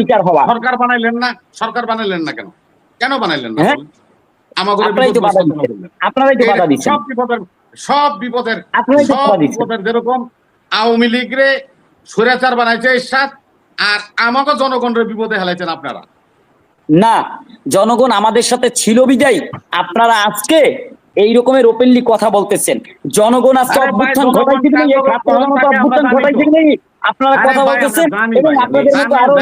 বিচার হওয়া। সরকার বানাইলেন না সরকার বানাইলেন না কেন? কেন বানাইলেন না হ্যাঁ? সব বিপদের সব বিপদের সব বিপদের যেরকম আওয়ামী লীগরে সুরেচার বানাইছে আর আমাকে জনগণের বিপদে হেলাইছেন আপনারা। না জনগণ আমাদের সাথে ছিল বিদায়। আপনারা আজকে এই রকমের ওপেনলি কথা বলতেছেন। জনগণ আজকে অভ্যুত্থান ঘটাইছে কি না? এই কাজ ছাত্র করে জনতা থাকে, আমরা অভ্যুত্থান ঘটাইছে কি না? আপনারা কথা বলতেছেন। এবং আপনাদের মতো আরও।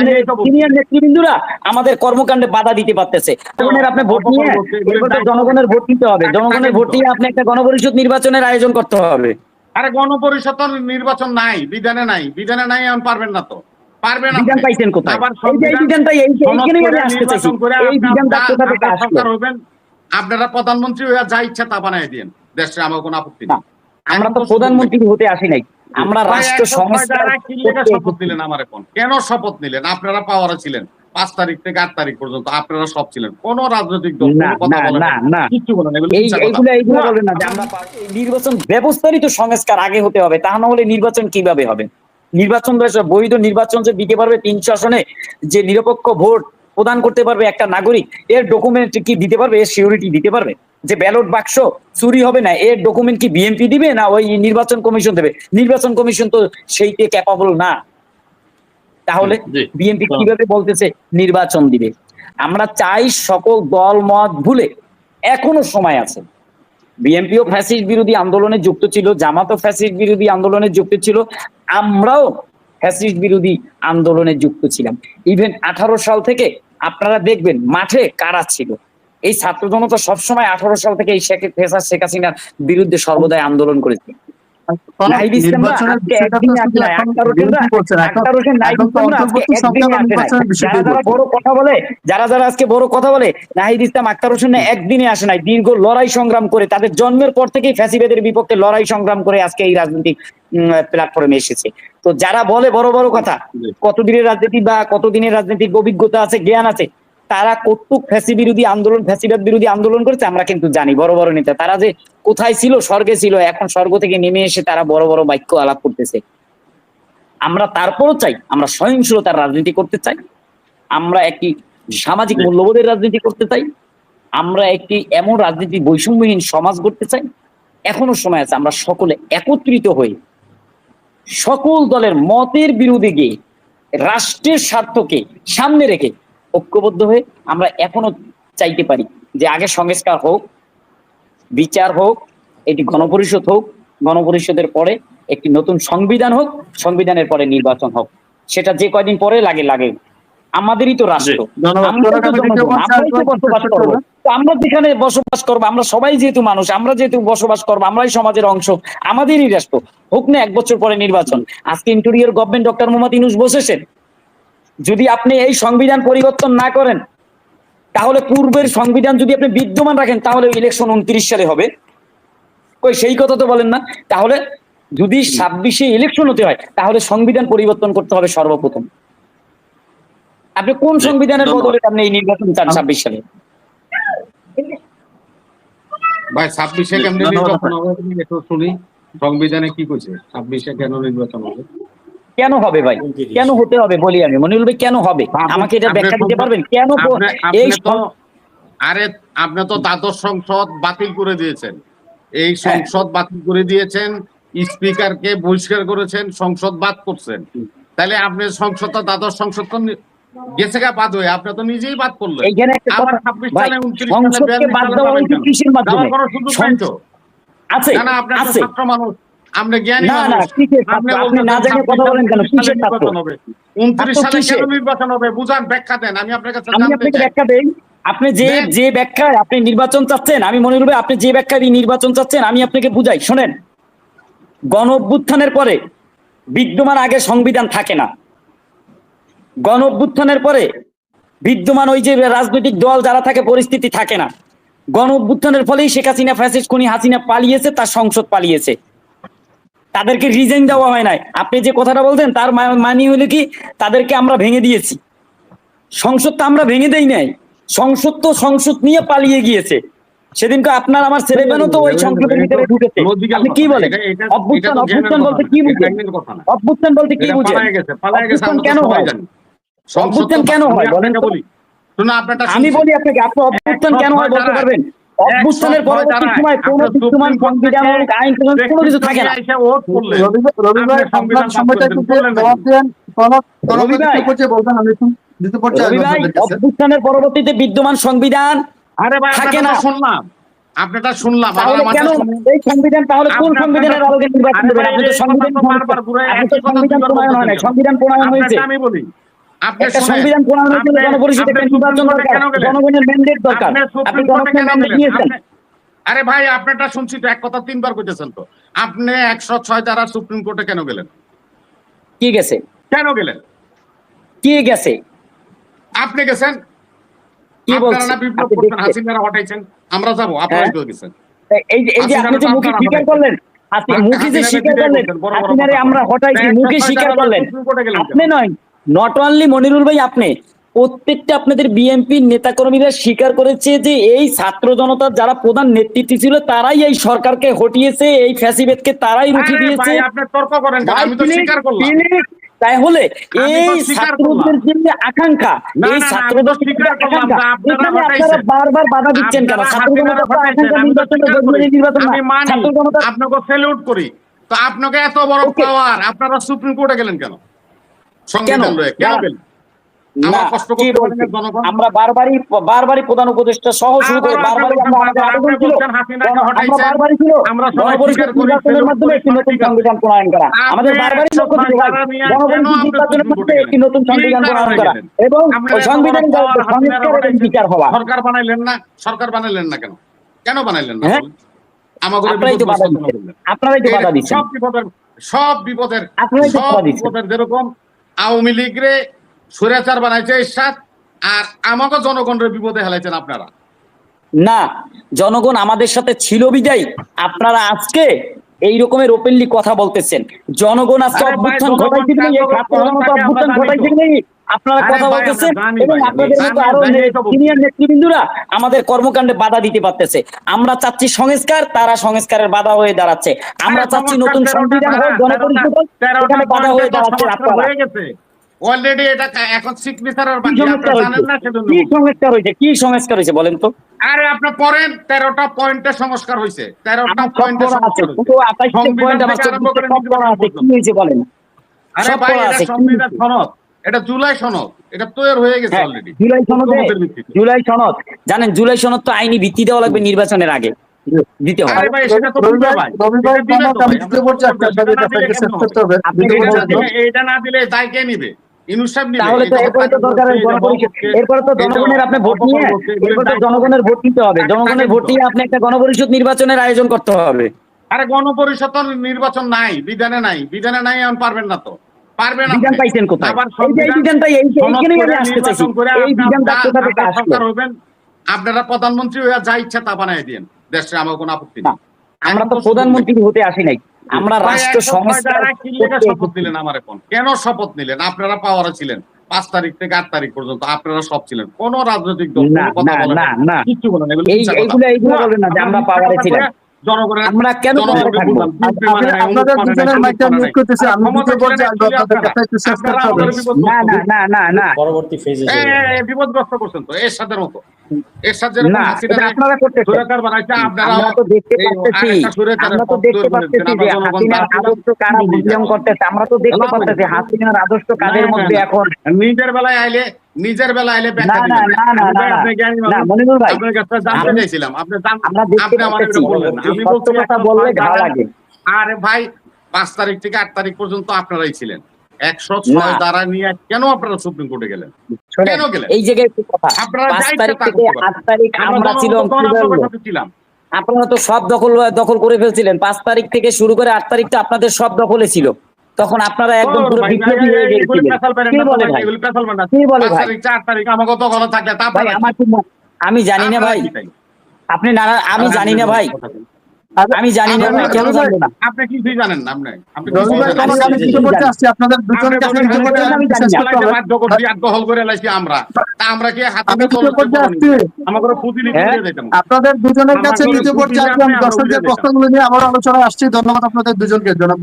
সিনিয়র নেতৃবৃন্দরা আমাদের কর্মকাণ্ডে বাধা দিতে পারতেছে। জনগণের আপনি ভোট নিয়ে এরপর জনগণের ভোট নিতে হবে। জনগণের ভোট নিয়ে আপনি একটা গণপরিষদ নির্বাচনের আয়োজন করতে হবে। আরে গণপরিষদ নির্বাচন নাই বিধানে নাই। বিধানে নাই এখন পারবেন না তো। পারবেন আপনি। বিধান পাইছেন কোথায়? এই বিধানটাই এই এইখানেই আমি আসতে চাইছি। এই বিধানটা কোথা থেকে আসলো? আপনারা প্রধানমন্ত্রী হয়ে যা ইচ্ছা তা বানাই দিন দেশে আমার কোনো আপত্তি নেই। আমরা তো প্রধানমন্ত্রী হতে আসি নাই। আমরা রাষ্ট্র সংস্কার শপথ নিলেন আমার এখন কেন শপথ নিলেন? আপনারা পাওয়ারে ছিলেন। পাঁচ তারিখ থেকে আট তারিখ পর্যন্ত আপনারা সব ছিলেন। কোন রাজনৈতিক দল। কিচ্ছু বলেন নির্বাচন ব্যবস্থারই তো সংস্কার আগে হতে হবে। তা না হলে নির্বাচন কীভাবে হবে? নির্বাচন বৈধ নির্বাচন যে দিতে পারবে তিনশো আসনে যে নিরপেক্ষ ভোট প্রদান করতে পারবে একটা নাগরিক এর ডকুমেন্ট কি দিতে পারবে এর সিকিউরিটি দিতে পারবে? যে ব্যালট বাক্স চুরি হবে না এর ডকুমেন্ট কি বিএনপি দিবে না ওই নির্বাচন কমিশন দেবে? নির্বাচন কমিশন তো সেইতে ক্যাপাবল না। তাহলে বিএনপি কীভাবে বলতেছে নির্বাচন দিবে? আমরা চাই সকল দল মত ভুলে এখনও সময় আছে। বিএনপিও ফ্যাসিস্ট বিরোধী আন্দোলনে যুক্ত ছিল জামাতও ফ্যাসিস্ট বিরোধী আন্দোলনে যুক্ত ছিল আমরাও ফ্যাসিস্ট বিরোধী আন্দোলনে যুক্ত ছিলাম। ইভেন আঠারো সাল থেকে আপনারা দেখবেন মাঠে কারা ছিল? এই ছাত্র জনতা সবসময় আঠারো সাল থেকে এই শেখ ফেসার শেখ হাসিনার বিরুদ্ধে সর্বদাই আন্দোলন করেছে। যারা যারা আজকে বড় কথা বলে নাহিদ ইসলাম আক্তার হোসেন একদিনে আসে নাই। দীর্ঘ লড়াই সংগ্রাম করে তাদের জন্মের পর থেকেই ফ্যাসিবাদের বিপক্ষে লড়াই সংগ্রাম করে আজকে এই রাজনৈতিক প্ল্যাটফর্মে এসেছে। তো যারা বলে বড় বড় কথা। কতদিনের রাজনীতি বা কতদিনের রাজনৈতিক অভিজ্ঞতা আছে জ্ঞান আছে তারা কতটুক ফ্যাসি বিরোধী আন্দোলন ফ্যাসিবাদ বিরোধী আন্দোলন করেছে আমরা কিন্তু জানি বড় বড় নেতা। তারা যে কোথায় ছিল স্বর্গে ছিল এখন স্বর্গ থেকে নেমে এসে তারা বড় বড় বাক্য আলাপ করতেছে। আমরা তারপরও চাই আমরা সহিংসতার রাজনীতি করতে চাই আমরা একটি সামাজিক মূল্যবোধের রাজনীতি করতে চাই আমরা একটি এমন রাজনীতি বৈষম্যহীন সমাজ গড়তে চাই এখনও সময় আছে আমরা সকলে একত্রিত হয়ে সকল দলের মতের বিরোধী গিয়ে রাষ্ট্রের স্বার্থকে সামনে রেখে ঐক্যবদ্ধ হয়ে আমরা এখনও চাইতে পারি যে আগে সংস্কার হোক, বিচার হোক এটি গণপরিষদ হোক, গণপরিষদের পরে একটি নতুন সংবিধান হোক, সংবিধানের পরে নির্বাচন হোক। সেটা যে কয়দিন পরে লাগে লাগে। আমাদেরই তো রাষ্ট্র। আমরা যেখানে বসবাস করব আমরা সবাই যেহেতু মানুষ আমরা যেহেতু বসবাস করব আমরাই সমাজের অংশ আমাদেরই রাষ্ট্র। হোক না এক বছর পরে নির্বাচন। আজকে interim government doctor Mohammad Yunus বসেছেন। যদি আপনি এই সংবিধান পরিবর্তন না করেন তাহলে পূর্বের সংবিধান যদি আপনি বিদ্যমান রাখেন তাহলে ইলেকশন উনত্রিশ সালে হবে। কই সেই কথা তো বলেন না। তাহলে যদি ছাব্বিশে ইলেকশন হতে হয় তাহলে সংবিধান পরিবর্তন করতে হবে সর্বপ্রথম। আপনি কোন সংবিধানের বদলে আপনি এই নির্বাচন চান ছাব্বিশ সালে? ভাই ছাব্বিশে কেমনি নির্বাচন হবে? একটু শুনি। সংবিধানে কি কইছে? ছাব্বিশে কেন নির্বাচন হবে? কেন হবে ভাই? কেন হতে হবে বলি আমি। মনিরুল ভাই কেন হবে? আমাকে এটা ব্যাখ্যা দিতে পারবেন? কেন এই আরে আপনি তো দ্বাদশ সংসদ বাতিল করে দিয়েছেন। এই। সংসদ বাতিল করে দিয়েছেন স্পিকারকে বহিষ্কার করেছেন সংসদ বাদ করছেন। তাহলে আপনি সংসদ তো দ্বাদশ সংসদ গেছে গা বাদ হয়ে আপনি তো নিজেই বাদ করলেন এইখানে একটা কথা ভাই সালে 29 সালে সংসদকে বাদ দেওয়া হয়েছে কিসের মাধ্যমে? যাওয়ার কোনো সুযোগ নাই তো। আছে না না আপনি ছাত্র মানুষ। আপনি জ্ঞানী না, না, মানুষ। আপনি আপনি না জেনে 26 কথা বলেন কেন? কিসের ছাত্র? 29 সালে কেন নির্বাচন হবে? বুঝান ব্যাখ্যা দেন। আমি আপনার কাছে আমি আপনাকে ব্যাখ্যা দেই। আপনি যে যে ব্যাখ্যায় আপনি নির্বাচন চাচ্ছেন আমি মনে করবে আপনি যে ব্যাখ্যা নির্বাচন চাচ্ছেন আমি আপনাকে বুঝাই। শোনেন গণ অভ্যুত্থানের পরে বিদ্যমান আগে সংবিধান থাকে না। গণ অভ্যুত্থানের পরে বিদ্যমান ওই যে রাজনৈতিক দল যারা থাকে পরিস্থিতি থাকে না। গণ অভ্যুত্থানের ফলেই শেখ হাসিনা ফ্যাসিস খুনি হাসিনা পালিয়েছে তার সংসদ পালিয়েছে। তাদেরকে রিজাইন দেওয়া হয় নাই। আপনি যে কথাটা বলতেন তার মানি হলো কি তাদেরকে আমরা ভেঙে দিয়েছি। সংসদ তো আমরা ভেঙে দেই নাই। সংসদ তো সংসদ নিয়ে পালিয়ে গিয়েছে। সেদিনকে আপনার আমার ছেলেমেয়েও তো ওই সংসদের ভিতরে ঢুকেছে। আপনি কি। বলেন? অভ্যুত্থান অভ্যুত্থান বলতে কি না। অভ্যুত্থান বলতে কি তো কেন হয়? অভ্যুত্থান কেন হয়? বলেন বলি। আমি বলি আপনাকে আপনি অভ্যুত্থান কেন হয় বলতে পারবেন অভ্যুত্থানের পরবর্তী সময় কোনো বিদ্যমান সংবিধান আইন কোনো কিছু থাকে না। আপনার সময়টা একটু জবাব দেন বলবেন আমি। অভ্যুত্থানের পরবর্তীতে বিদ্যমান সংবিধান থাকে না। শুনলাম। আপনারটা শুনলাম আর কেন এই সংবিধান তাহলে কোন সংবিধানের আলোকে নির্বাচন আপনি তো সংবিধান প্রণয়ন হয় না? সংবিধান প্রণয়ন হয়েছে। আমি বলি। সংবিধান প্রণয়নের জন্য আপনি- একটা নির্বাচন দরকার। জনগণের ম্যান্ডেট দরকার। আপনি আপনি সুপ্রিম কোর্টে জনগণের ম্যান্ডেট নিয়েছেন আরে ভাই আপনারটা শুনছি তো এক কথা তিনবার কইতেছেন তো। আপনি একশো ছয় দ্বারা সুপ্রিম কোর্টে কেন গেলেন? কি গেছে? কেন গেলেন? কি গেছে? আপনি গেছেন? কি বলছেন হাসিনারা হটাইছেন আমরা যাব আপনারা হ্যাঁ। গেছেন। এই যে এই যে আপনি যে মুখে স্বীকার করলেন হ্যাঁ, মুখে যে স্বীকার করলেন আমরা হটাইছি মুখে স্বীকার করলেন? আপনি নয় নট অনলি মনিরুল ভাই আপনি প্রত্যেকটা আপনাদের বিএনপি নেতাকর্মীরা স্বীকার করেছে যে এই ছাত্র জনতার যারা প্রধান নেতৃত্ব ছিল তারাই এই সরকারকে হটিয়েছে এই ফ্যাসিবেদকে তারাই রুখে দিয়েছে। তাহলে এই ছাত্রদের যে আকাঙ্ক্ষা এই ছাত্রদের এখানে আপনারা বারবার বাধা দিচ্ছেন কেন? ছাত্র জনতা আপনাকে স্যালুট করি। তো আপনাকে এত বড় পাওয়ার আপনারা সুপ্রিম কোর্টে গেলেন কেন? সংবিধান লয়ে কেন না। গেলেন আমার না, কষ্ট কি করতে বলছেন? পারেন জনগণ? আমরা বারবারই বারবারই প্রধান উপদেষ্টা সহ শুরু করে বারবারই আমরা আমাদের আবেদন ছিল। আমরা বারবারই ছিল। গণপরিষদ নির্বাচনের মাধ্যমে একটি নতুন সংবিধান প্রণয়ন করা। আমাদের বারবারই লক্ষ্য ছিল ভাই ছয় নিয়ে কেন গণপরিষদ নির্বাচনের সুপ্রিম একটি নতুন সংবিধান প্রণয়ন করা। এবং আপনারা সংবিধান বড় power হাসিনারা সংস্কার এবং বিচার হওয়া। সরকার বানাইলেন না? সরকার বানাইলেন না কেন? কেন বানাইলেন না হ্যাঁ? আপনারাই তো বাধা দিচ্ছেন। আপনারাই তো বাধা দিচ্ছেন। সব বিপদের সব বিপদের সব বিপদের যেরকম আওয়ামী লীগ রে স্বৈরাচার বানাইছে এরশাদ আর আমাকে জনগণের বিপদে হেলাইছেন আপনারা। না, জনগণ আমাদের সাথে ছিল বিজয় আপনারা আজকে এই রকমের ওপেনলি কথা বলতেছেন। জনগণ আজকে অভ্যুত্থান ঘটাইছে কি এই কার্যকর ছাত্র জনতা তাকে আমরা অভ্যুত্থান ঘটাইছে কি আপনারা কথা বলতেছেন এবং আপনাদের মতো আরও। সিনিয়র নেতৃবৃন্দরা আমাদের কর্মকাণ্ডে বাধা দিতে পারতেছে। আমরা চাচ্ছি সংস্কার তারা সংস্কারের বাধা হয়ে দাঁড়াচ্ছে। আমরা চাচ্ছি নতুন সংবিধান হোক গণপরিষদ হোক বাধা হয়ে দাঁড়াচ্ছে আপনারা। হয়ে গেছে। অলরেডি এটা এখন সিগনেচারের বাকি সংস্কার জানেন না হয়েছে? সেজন্য। কি সংস্কার হয়েছে? কি সংস্কার হয়েছে বলেন তো? আরে আপনি পড়েন পয়েন্টে সংস্কার হয়েছে। পয়েন্টে আছে। পুরো পয়েন্ট আমার কি হয়েছে বলেন? আরে ভাই এটা সংবিধান সনদ। এটা জুলাই সনদ। এটা তৈরি হয়ে গেছে হ্যাঁ, অলরেডি জুলাই সনদে। জুলাই সনদ। জানেন জুলাই সনদ তো আইনি ভিত্তি দেওয়া লাগবে নির্বাচনের আগে। দিতে হবে। আরে ভাই সেটা তো দিবে ভাই ভাই এটা দিতে না দিলে এটা না দায় কে নিবে? তাহলে তো এরপরে তো দরকার করছে, গণপরিষদ এই যে এরপরে তো জনগণের আপনি ভোট নিয়ে অপকর্ম করছে, এগুলোর এরপরে তো জনগণের ভোট নিতে হবে। জনগণের ভোট নিয়ে আপনি একটা গণপরিষদ নির্বাচনের আয়োজন করতে হবে। আরে গণপরিষদ নির্বাচন নাই বিধানে নাই। বিধানে নাই এখন পারবেন না তো। পারবেন আপনি। বিধান পাইছেন কোথায়? এই যে এই সংবিধান বিধানটাই এইখানেই আমি আসতে চাইছি। এই বিধানটা কোথা থেকে আসলো? আপনারা প্রধানমন্ত্রী হয়ে যা ইচ্ছা তা বানাই দিন দেশে আমার কোনো আপত্তি নেই। আমরা তো প্রধানমন্ত্রী হতে আসি নাই। আমরা রাষ্ট্র সংস্কার শপথ নিলেন আমার এখন কেন শপথ নিলেন? আপনারা পাওয়ারে ছিলেন। পাঁচ তারিখ থেকে আট তারিখ পর্যন্ত আপনারা সব ছিলেন। কোন রাজনৈতিক দল না, কোনো কথা না, না, না। বলেন না। এইগুলো- এইগুলো যে আমরা পাওয়ারে ছিলাম। আমরা কেন আপনাদের দুজনের মাইকটা মিউট করতেছি আমি আপনাদের। একটু শেষ করতে হবে না না না না পরবর্তী ফেজে বিপদগ্রস্ত করছেন তো এর সাথে মতো আপনারা আমরা তো দেখতে পাচ্ছি হাসিনার আদর্শ মধ্যে এখন? নিজের বেলায় আইলে নিজের লাগে। আরে ভাই পাঁচ তারিখ থেকে আট তারিখ পর্যন্ত আপনারাই ছিলেন। একশো ছয় দ্বারা নিয়ে কেন আপনারা সুপ্রিম কোর্টে গেলেন? কেন গেলেন? এই জায়গায় কথা। আপনারা পাঁচ যা ইচ্ছা তারিখ তা আমরা ছিলাম? আপনারা সব দখল দখল করে ফেলছিলেন। পাঁচ তারিখ থেকে শুরু করে আট তারিখটা আপনাদের সব দখলে ছিল। তখন আপনারা একদম পুরো বিপ্লবী হয়ে গিয়েছিলেন। আমি জানি না ভাই? আপনি না আমি জানি না ভাই। আমি জানি না কেন জানব না। আপনি কিছুই জানেন না আপনি। আপনি পর্যায়ে আসছি আপনাদের দুজনের কাছে দ্বিতীয় পর্যায়ে আমি জানি না। করতে বাধ্য করছি, করে লাইছি আমরা। তা আমরা কি হাতে আমি দ্বিতীয় পর্যায়ে আসছি। আমাদের পুঁজি হ্যাঁ? দিয়ে দিতাম। আপনাদের দুজনের কাছে কিছু ত্রুটি আসছি আমি দর্শকদের প্রশ্নগুলো নিয়ে আবার আলোচনায় আসছি। ধন্যবাদ আপনাদের দুজনকে জনাব।